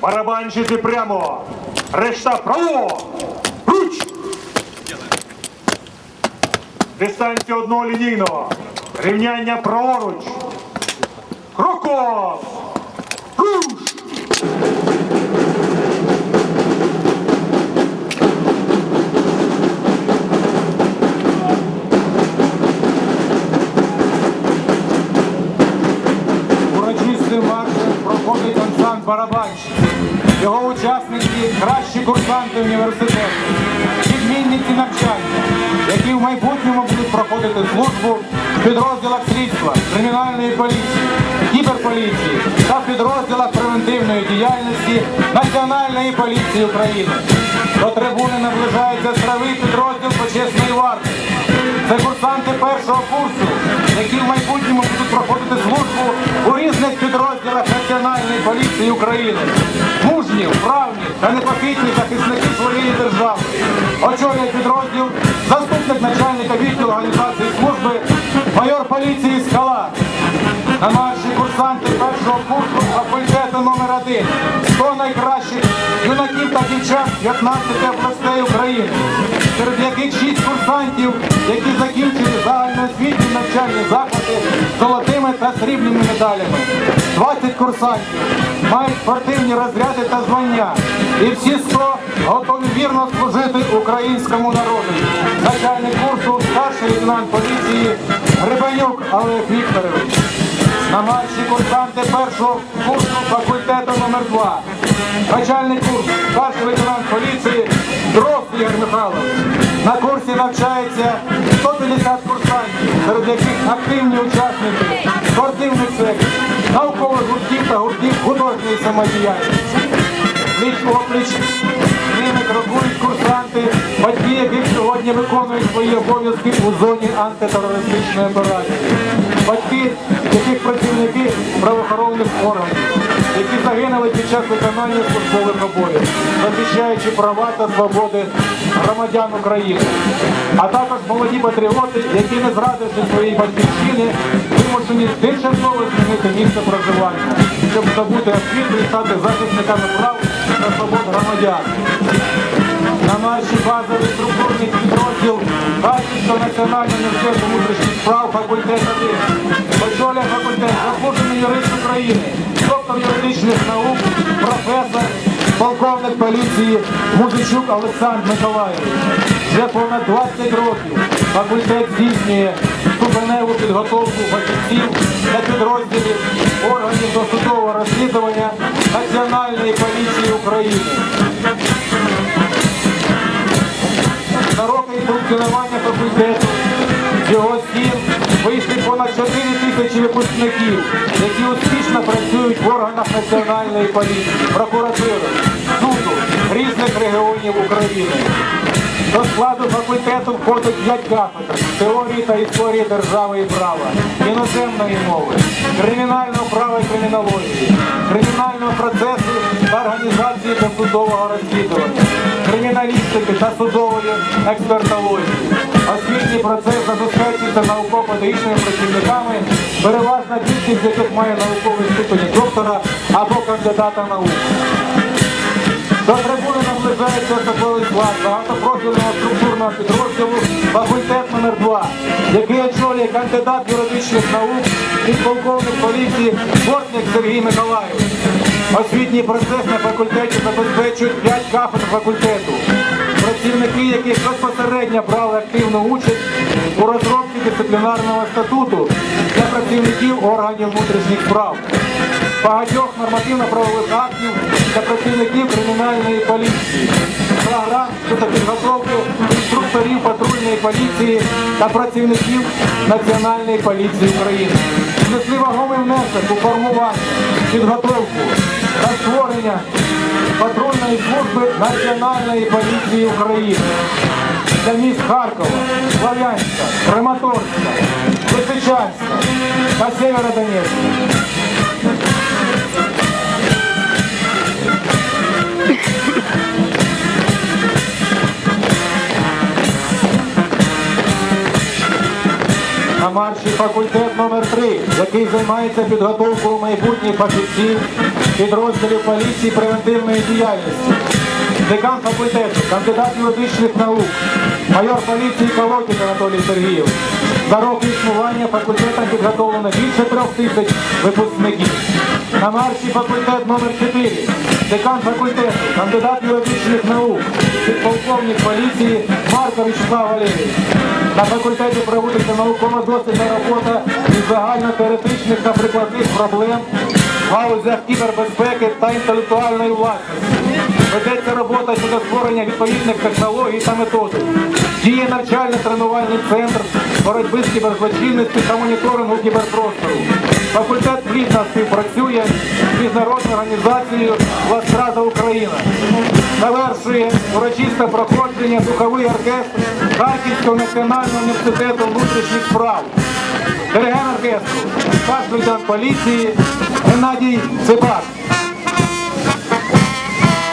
Барабанщики прямо. Решта право. Руч! Дистанція однолінійно. Рівняння праворуч. Крокос. Руш! Ансамбль барабанщиків. Його учасники кращі курсанти університету, відмінниці навчання, які в майбутньому будуть проходити службу в підрозділах слідства, кримінальної поліції, кіберполіції та в підрозділах превентивної діяльності Національної поліції України. До трибуни наближається стравий підрозділ почесної варти. Це курсанти першого курсу, поліції України. Мужні, вправні та непохитні захисники своєї держави. Очолює підрозділ заступник начальника відділу організації служби, майор поліції Скала. На марші курсанти першого курсу факультету номер 1 100 найкращих юнаків та дівчат 15 областей України, серед яких 6 курсантів, які закінчили загальноосвітні навчальні заклади з золотими та срібними медалями. 20 курсантів мають спортивні розряди та звання. І всі 100 готові вірно служити українському народу. Начальник курсу старший лейтенант поліції Грибанюк Олег Вікторович. На марші курсанти першого курсу факультету номер 2 Начальник курсу, старший лейтенант поліції Дрозд Ігор Михайлович. На курсі навчається 150 курсантів, серед яких активні учасники спортивних секцій, наукових гуртків та гуртків художньої самодіяльності. Пліч опліч ними крокують курсанти, батьки яких сьогодні виконують свої обов'язки у зоні антитерористичної операції. Батьки, яких працівники правоохоронних органів, які загинули під час виконання службових обов'язків, захищаючи права та свободи громадян України. А також молоді патріоти, які не зрадивши своєї батьківщини, вимушені тимчасово змінити місце проживання, щоб здобути освіту і стати захисниками прав та свобод громадян. На марші базовий структурний підрозділ Харківського національного університету внутрішніх справ факультет 1. Очолює факультет заслужений юрист України, доктор юридичних наук, професор, полковник поліції Музичук Олександр Миколаївич. Вже понад 20 років факультет здійснює ступеневу підготовку фахівців для підрозділів органів досудового розслідування Національної поліції України. За роки функціонування факультету його сім вийшли понад 4 тисячі випускників, які успішно працюють в органах національної поліції, прокуратури, суду різних регіонів України. До складу факультету входить 5 кафедр теорії та історії держави і права, іноземної мови, кримінального права і кримінології, кримінального процесу та організації досудового розслідування, криміналістики та судової експертології. Освітній процес забезпечується науково-педагогічними працівниками, переважна більшість яких має науковий ступені доктора або кандидата наук. До трибуни наближається особливий склад. Багатопрофільного структурного підрозділу факультет номер 2 який очолює кандидат юридичних наук і полковник поліції Бортник Сергій Миколаївич. Освітній процес на факультеті забезпечують 5 кафедр факультету, працівники яких безпосередньо брали активну участь у розробці дисциплінарного статуту для працівників органів внутрішніх справ багатьох нормативно-правових актів та працівників кримінальної поліції, програм щодо підготовки інструкторів патрульної поліції та працівників Національної поліції України. Внесли вагомий внесок у формування, підготовку та створення патрульної служби Національної поліції України для міст Харкова, Слов'янська, Краматорська, Лисичанська та Сєвєродонецька. На марші факультет номер 3 який займається підготовкою майбутніх фахівців підрозділів поліції превентивної діяльності. Декан факультету, кандидат юридичних наук, майор поліції Колотік Анатолій Сергійович. За роки існування факультетом підготовлено більше трьох тисяч випускників. На марші факультет номер 4 декан факультету, кандидат юридичних наук, підполковник поліції Марко Вячеслав Валерійович. На факультеті проводиться науково-дослідна робота із загально-теоретичних та прикладних проблем в галузях кібербезпеки та інтелектуальної власності. Ведеться робота щодо створення відповідних технологій та методик. Діє навчально-тренувальний центр боротьби з кіберзлочинністю та моніторингу кіберпростору. Факультет плідно співпрацює з міжнародною організацією «Властрада Україна. Завершує урочисте проходження духовий оркестр Харківського національного університету внутрішніх справ. Диригент оркестру, старший лейтенант поліції Геннадій Цибак.